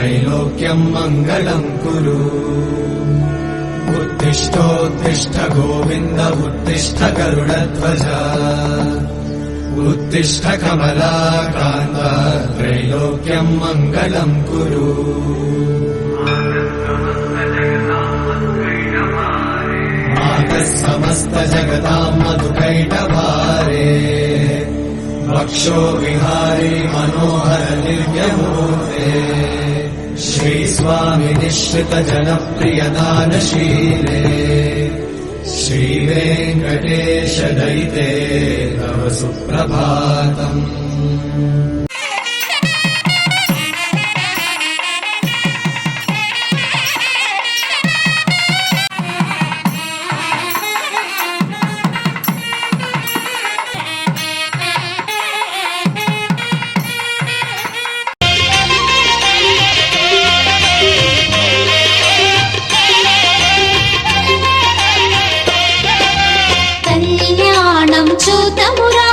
त्रैलोक्यम् मङ्गलम् कुरु। उत्तिष्ठोत्तिष्ठ गोविन्द उत्तिष्ठ गरुडध्वज उत्तिष्ठ कमलाकान्त त्रैलोक्यम् मङ्गलम् कुरु। मातः समस्त मधुकैटभारे वक्षो विहारी मनोहर दिव्यमूर्ते श्रीस्वामिनिश्रितजनप्रियदानशीले श्रीवेङ्कटेशदयिते तव सुप्रभातम् కళ్యాణం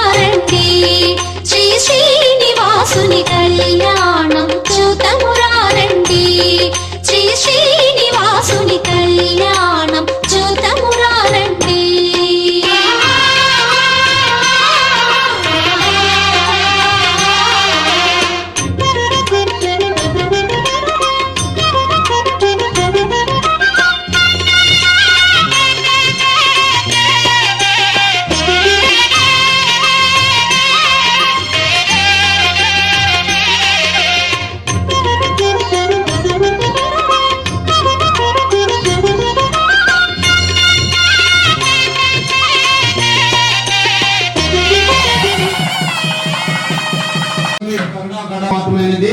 మాత్రమైనది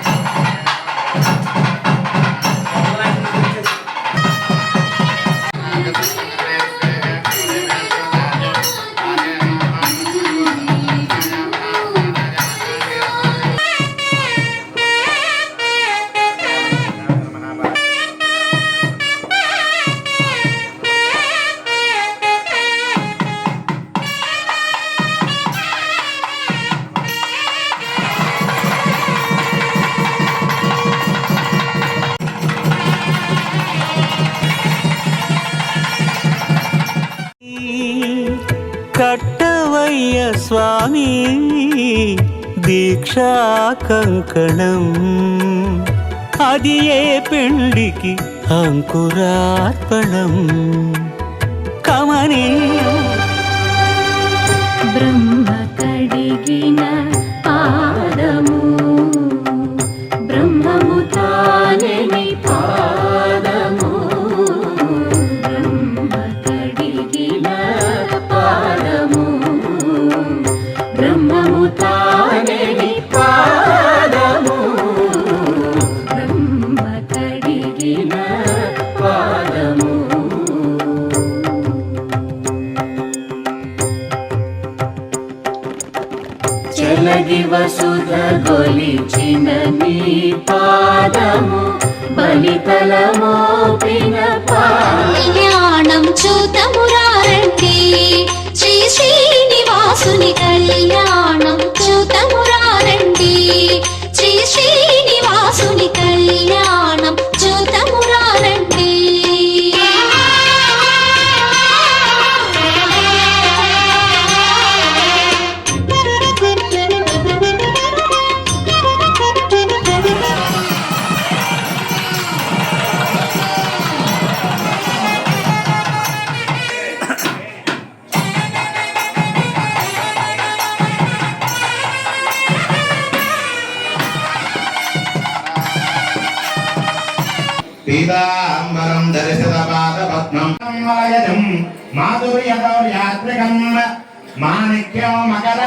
కట్టవయ్య స్వామి దీక్షా కంకణం. అది ఏ పెళ్ళికి అంకురార్పణం? కమనీయం బ్రహ్మ కడిగిన పాదము చెలగి గొలిచిన నీ పాదము బలితల మోపిన కళ్యాణం పీతాంబరం దర్శిత పాద పద్మం వాయనం మాధుర్యగౌర్యాత్మికం మాణిక్యం మకర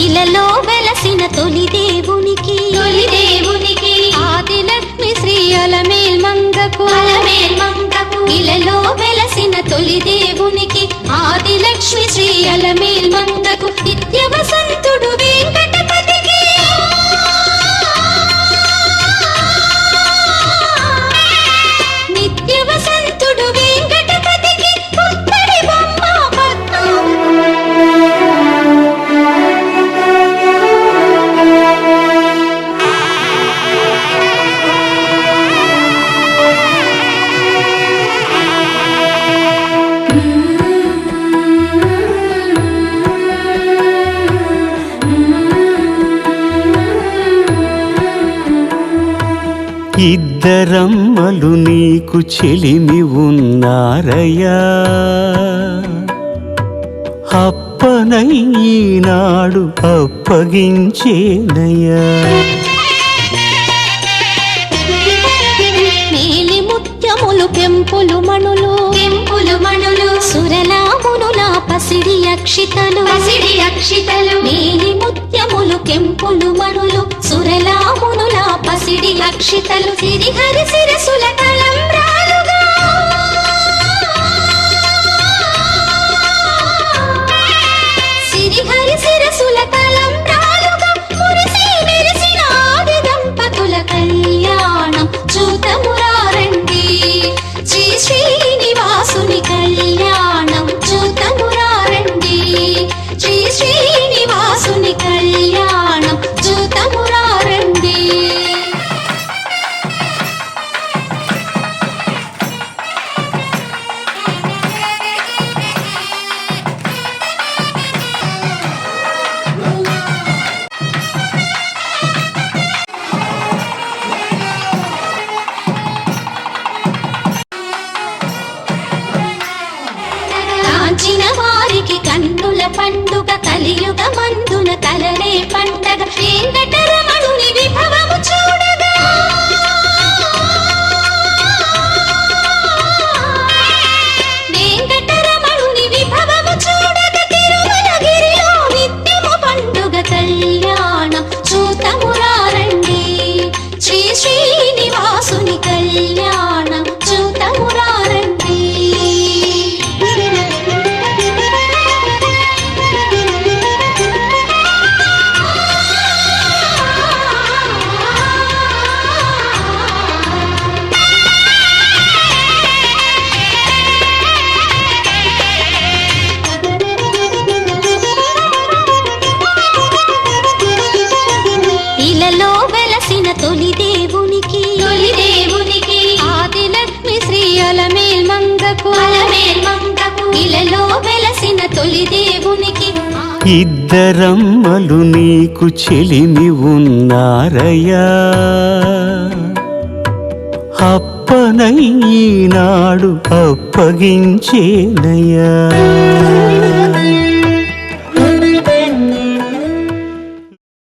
ఇలలో వెలసిన తొలి దేవునికి తొలి దేవునికి ఆదిలక్ష్మి శ్రీ అలమేల్ మంగకు అలమేల్ మంగకు ఇలలో వెలసిన తొలి దేవునికి ఆదిలక్ష్మి శ్రీ అలమేల్ మంగకు ఇద్దరమ్మలు నీకు చెలిమి ఉన్నారయ్యా. అప్పనై ఈనాడు అప్పగించేనయ్యా ముత్యములు పెంపులు మణులు పెంపులు మణులు సురలామునుల పసిడి అక్షితలు. పసిడి అక్షితలు. మేలి ముత్యములు కెంపులు మణులు సిడి అక్షితలు సిరిహరి శిరసుల కాంచిన వారికి కన్నుల పండుగ కలియుగ మందున కలలే పండగ. వెంకటరమణుని విభవము చూడగా ఇద్దరమ్మలు నీకు చెలిమి ఉన్నారయ్యా. అప్పనై ఈనాడు అప్పగించేనయ్యా.